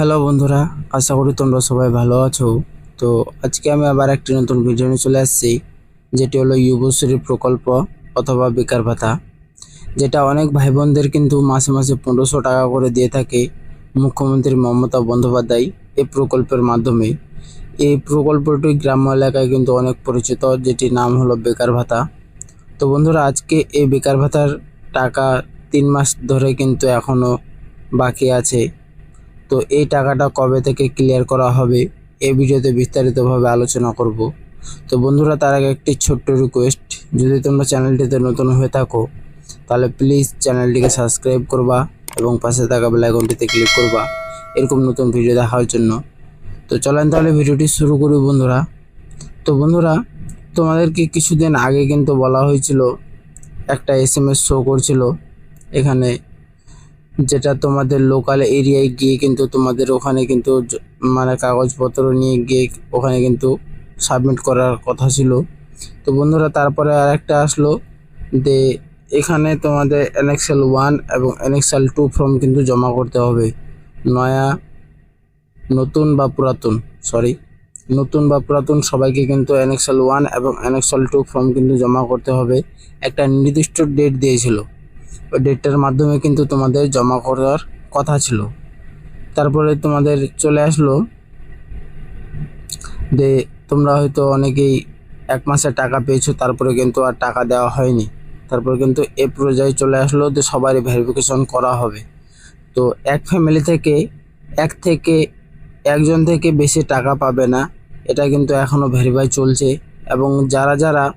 Hello বন্ধুরা, আশা করি তোমরা সবাই ভালো আছো। তো আজকে আমি আবার একটি নতুন ভিডিও নিয়ে চলে আসছি, যেটি হলো যুবশ্রী প্রকল্প অথবা বেকার ভাতা, যেটা অনেক ভাই বোনদের কিন্তু মাসে মাসে পনেরোশো টাকা করে দিয়ে থাকে মুখ্যমন্ত্রী মমতা বন্দ্যোপাধ্যায় এই প্রকল্পের মাধ্যমে। এই প্রকল্পটি গ্রাম্য এলাকায় কিন্তু অনেক পরিচিত, যেটির নাম হলো বেকার ভাতা। তো বন্ধুরা, আজকে এই বেকার ভাতার টাকা তিন মাস ধরে কিন্তু এখনও বাকি আছে। তো এই টাকাটা কবে থেকে ক্লিয়ার করা হবে এই ভিডিওতে বিস্তারিতভাবে আলোচনা করব। তো বন্ধুরা, তার আগে একটি ছোট্ট রিকোয়েস্ট যদি তোমরা চ্যানেলটিতে নতুন হয়ে থাকো, তাহলে প্লিজ চ্যানেলটিকে সাবস্ক্রাইব করবা এবং পাশে থাকা বেল আইকনটিতে ক্লিক করবা। এরকম নতুন ভিডিও দেখার জন্য। তো চলেন তাহলে ভিডিওটি শুরু করি বন্ধুরা। তো বন্ধুরা, তোমাদেরকে কিছুদিন আগে কিন্তু বলা হয়েছিল, একটা এস এম এস শো করছিল। এখানে যেটা তোমাদের লোকাল এরিয়ায় গিয়ে কিন্তু তোমাদের ওখানে কিন্তু মানে কাগজপত্র নিয়ে গিয়ে ওখানে কিন্তু সাবমিট করার কথা ছিল। তো বন্ধুরা, তারপরে আর একটা আসলো যে এখানে তোমাদের এনএক্সেল ওয়ান এবং এনএক্সেল টু ফর্ম কিন্তু জমা করতে হবে। নয়া, নতুন বা পুরাতন সরি নতুন বা পুরাতন সবাইকে কিন্তু এনএক্সেল ওয়ান এবং এনএক্সেল টু ফর্ম কিন্তু জমা করতে হবে। একটা নির্দিষ্ট ডেট দিয়েছিল। ডেটটার মাধ্যমে কিন্তু তোমাদের জমা করার কথা ছিল। তারপরে তোমাদের চলে আসলো যে তোমরা হয়তো অনেকেই এক মাসের টাকা পেয়েছ, তারপরে কিন্তু আর টাকা দেওয়া হয়নি। তারপরে কিন্তু এ পর্যায়ে চলে আসলো যে সবারই ভেরিফিকেশন করা হবে। তো এক ফ্যামিলি থেকে এক থেকে একজন থেকে বেশি টাকা পাবে না, এটা কিন্তু এখনও ভেরিফাই চলছে। এবং যারা যারা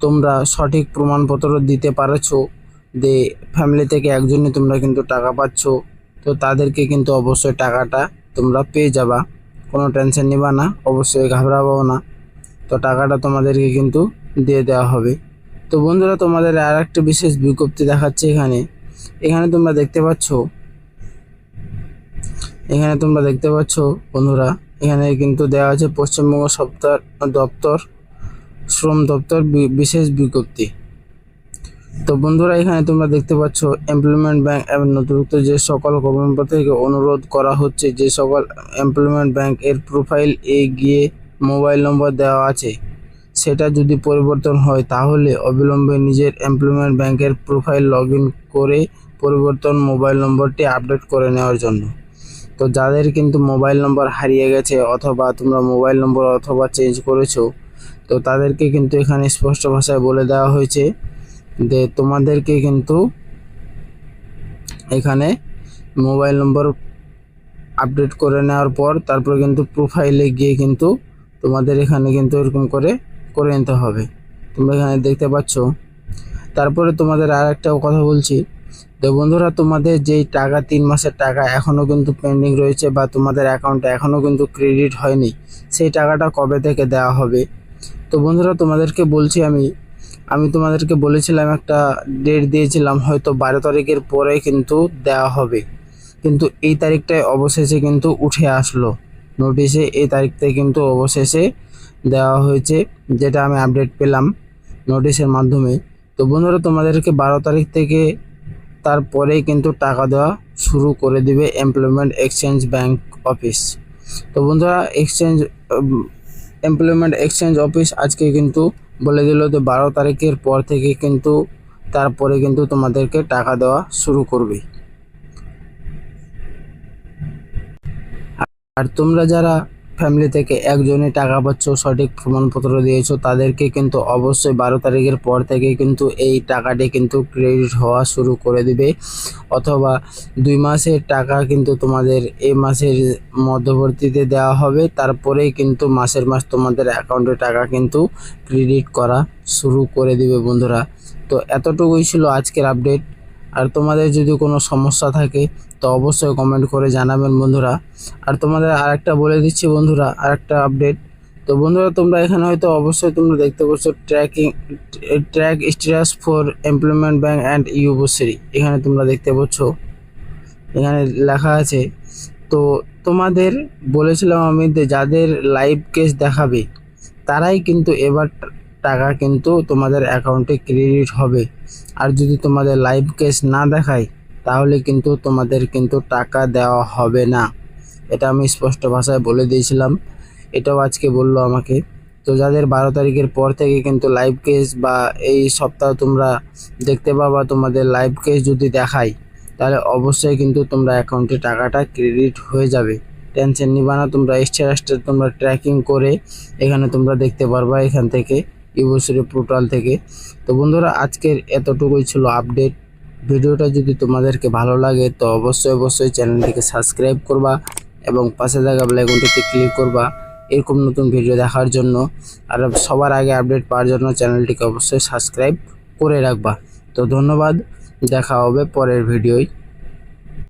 তোমরা সঠিক প্রমাণপত্র দিতে পারছ যে ফ্যামিলি থেকে একজনই তোমরা কিন্তু টাকা পাচ্ছ, তো তাদেরকে কিন্তু অবশ্যই টাকাটা তোমরা পেয়ে যাবা। কোনো টেনশন নিবা না, অবশ্যই ঘাবড়াবাও না। তো টাকাটা তোমাদেরকে কিন্তু দিয়ে দেওয়া হবে। তো বন্ধুরা, তোমাদের আর একটা বিশেষ বিজ্ঞপ্তি দেখাচ্ছে এখানে। এখানে তোমরা দেখতে পাচ্ছ, এখানে তোমরা দেখতে পাচ্ছ বন্ধুরা, এখানে কিন্তু দেওয়া আছে পশ্চিমবঙ্গ সপ্তাহ দপ্তর, শ্রম দপ্তর বিশেষ বিজ্ঞপ্তি। তো বন্ধুরা, এখানে তোমরা দেখতে পাচ্ছ এমপ্লয়মেন্ট ব্যাংক এবং নথিভুক্ত যে সকল কর্মকর্তা থেকে অনুরোধ করা হচ্ছে, যে সকল এমপ্লয়মেন্ট ব্যাংক এর প্রোফাইল এ গিয়ে মোবাইল নম্বর দেওয়া আছে। সেটা যদি পরিবর্তন হয়, তাহলে অবিলম্বে নিজের এমপ্লয়মেন্ট ব্যাংকের প্রোফাইল লগ করে পরিবর্তন মোবাইল নম্বরটি আপডেট করে নেওয়ার জন্য। তো যাদের কিন্তু মোবাইল নম্বর হারিয়ে গেছে অথবা তোমরা মোবাইল নম্বর অথবা চেঞ্জ করেছ, তো তাদেরকে কিন্তু এখানে স্পষ্ট ভাষায় বলে দেওয়া হয়েছে। যে তোমাদেরকে কিন্তু এখানে মোবাইল নম্বর আপডেট করে নেওয়ার পর তারপর কিন্তু প্রোফাইলে গিয়ে কিন্তু তোমাদের এখানে কিন্তু এরকম করে করে নিতে হবে। তোমরা এখানে দেখতে পাচ্ছ। তারপরে তোমাদের আর একটা কথা বলছি। তো বন্ধুরা, তোমাদের যেই টাকা, তিন মাসের টাকা এখনও কিন্তু পেন্ডিং রয়েছে বা তোমাদের অ্যাকাউন্টে এখনও কিন্তু ক্রেডিট হয়নি, সেই টাকাটা কবে থেকে দেওয়া হবে? তো বন্ধুরা, তোমাদেরকে বলছি আমি আমি তোমাদেরকে বলেছিলাম একটা ডেট দিয়েছিলাম, হয়তো বারো তারিখের পরে কিন্তু দেওয়া হবে। কিন্তু এই তারিখটায় অবশেষে কিন্তু উঠে আসলো। নোটিশে এই তারিখটাই কিন্তু অবশেষে দেওয়া হয়েছে, যেটা আমি আপডেট পেলাম নোটিশের মাধ্যমে। তো বন্ধুরা, তোমাদেরকে বারো তারিখ থেকে তারপরেই কিন্তু টাকা দেওয়া শুরু করে দিবে এমপ্লয়মেন্ট এক্সচেঞ্জ ব্যাংক অফিস তো বন্ধুরা এক্সচেঞ্জ এমপ্লয়মেন্ট এক্সচেঞ্জ অফিস আজকে কিন্তু বলে দিল যে বারো তারিখের পর থেকে কিন্তু তারপরে কিন্তু তোমাদেরকে টাকা দেওয়া শুরু করবে। আর তোমরা যারা ফ্যামিলি থেকে একজনই টাকা পাচ্ছ, সঠিক প্রমাণপত্র দিয়েছ, তাদেরকে কিন্তু অবশ্যই বারো তারিখের পর থেকে কিন্তু এই টাকাটি কিন্তু ক্রেডিট হওয়া শুরু করে দিবে। অথবা দুই মাসের টাকা কিন্তু তোমাদের এই মাসের মধ্যবর্তীতে দেওয়া হবে, তারপরেই কিন্তু মাসের মাস তোমাদের অ্যাকাউন্টে টাকা কিন্তু ক্রেডিট করা শুরু করে দিবে বন্ধুরা। তো এতটুকুই ছিল আজকের আপডেট আর তোমাদের যদি কোনো সমস্যা থাকে, তো অবশ্যই কমেন্ট করে জানাবেন বন্ধুরা। আর তোমাদের আরেকটা বলে দিচ্ছি বন্ধুরা, আরেকটা আপডেট তো বন্ধুরা, তোমরা এখানে হয়তো অবশ্যই তোমরা দেখতে পাচ্ছ tracking track status for employment bank and Yuvashree এখানে তোমরা দেখতে পাচ্ছ এখানে লেখা আছে। তো তোমাদের বলেছিলাম আমি যে যাদের লাইভ কেস দেখাবে, তারাই কিন্তু এবার টাকা কিন্তু তোমাদের অ্যাকাউন্টে ক্রেডিট হবে। আর যদি তোমাদের লাইভ কেস না দেখায়, তাহলে কিন্তু তোমাদের কিন্তু টাকা দেওয়া হবে না। এটা আমি স্পষ্ট ভাষায় বলে দিয়েছিলাম। এটাও আজকে বলল আমাকে। তো যাদের বারো তারিখের পর থেকে কিন্তু লাইভ কেস বা এই সপ্তাহ তোমরা দেখতে পাবা তোমাদের লাইভ কেস যদি দেখাই তাহলে অবশ্যই কিন্তু তোমরা অ্যাকাউন্টে টাকাটা ক্রেডিট হয়ে যাবে। টেনশন নিবা না, তোমরা এক্সট্রা তোমরা ট্র্যাকিং করে এখানে তোমরা দেখতে পারবা এখান থেকে। ইউবসরি পোর্টাল থেকে। তো বন্ধুরা, আজকের এতটুকুই ছিল আপডেট ভিডিওটা যদি তোমাদেরকে ভালো লাগে, তো অবশ্যই অবশ্যই চ্যানেলটিকে সাবস্ক্রাইব করবা এবং পাশে থাকা বেলাইকনটিতে ক্লিক করবা। এরকম নতুন ভিডিও দেখার জন্য। আর সবার আগে আপডেট পাওয়ার জন্য চ্যানেলটিকে অবশ্যই সাবস্ক্রাইব করে রাখবা। তো ধন্যবাদ, দেখা হবে পরের ভিডিওয়